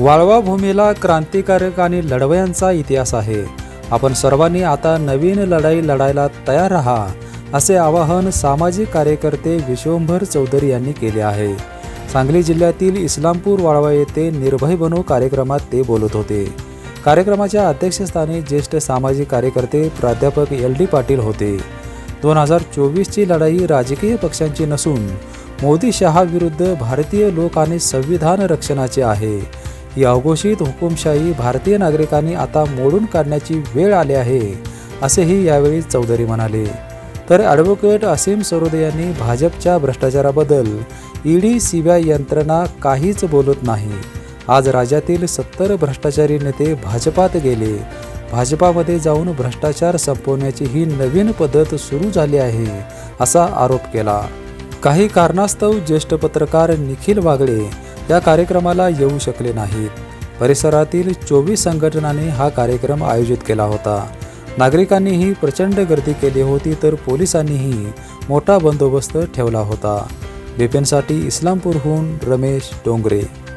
वाळवा भूमीला क्रांतिकारक आणि लढवयांचा इतिहास आहे. आपण सर्वांनी आता नवीन लढाई लढायला तयार राहा असे आवाहन सामाजिक कार्यकर्ते विश्वंभर चौधरी यांनी केले आहे. सांगली जिल्ह्यातील इस्लामपूर वाळवा येथे निर्भय बनो कार्यक्रमात ते बोलत होते. कार्यक्रमाच्या अध्यक्षस्थानी ज्येष्ठ सामाजिक कार्यकर्ते प्राध्यापक एल डी पाटील होते. दोन हजार चोवीसची लढाई राजकीय पक्षांची नसून मोदी शहा विरुद्ध भारतीय लोक आणि संविधान रक्षणाचे आहे. ही अघोषित हुकुमशाही भारतीय नागरिकांनी आता मोडून काढण्याची वेळ आली आहे असेही यावेळी चौधरी म्हणाले. तर ॲडव्होकेट असीम सरोदे यांनी भाजपच्या भ्रष्टाचाराबद्दल ईडी सीबीआय यंत्रणा काहीच बोलत नाही. आज राज्यातील सत्तर भ्रष्टाचारी नेते भाजपात गेले. भाजपामध्ये जाऊन भ्रष्टाचार संपवण्याची ही नवीन पद्धत सुरू झाली आहे असा आरोप केला. काही कारणास्तव ज्येष्ठ पत्रकार निखिल वागळे या कार्यक्रमाला येऊ शकले नाहीत. परिसरातील चोवीस संघटनांनी हा कार्यक्रम आयोजित केला होता. नागरिकांनीही प्रचंड गर्दी केली होती तर पोलिसांनीही मोठा बंदोबस्त ठेवला होता. बिपिनसाठी इस्लामपूरहून रमेश डोंगरे.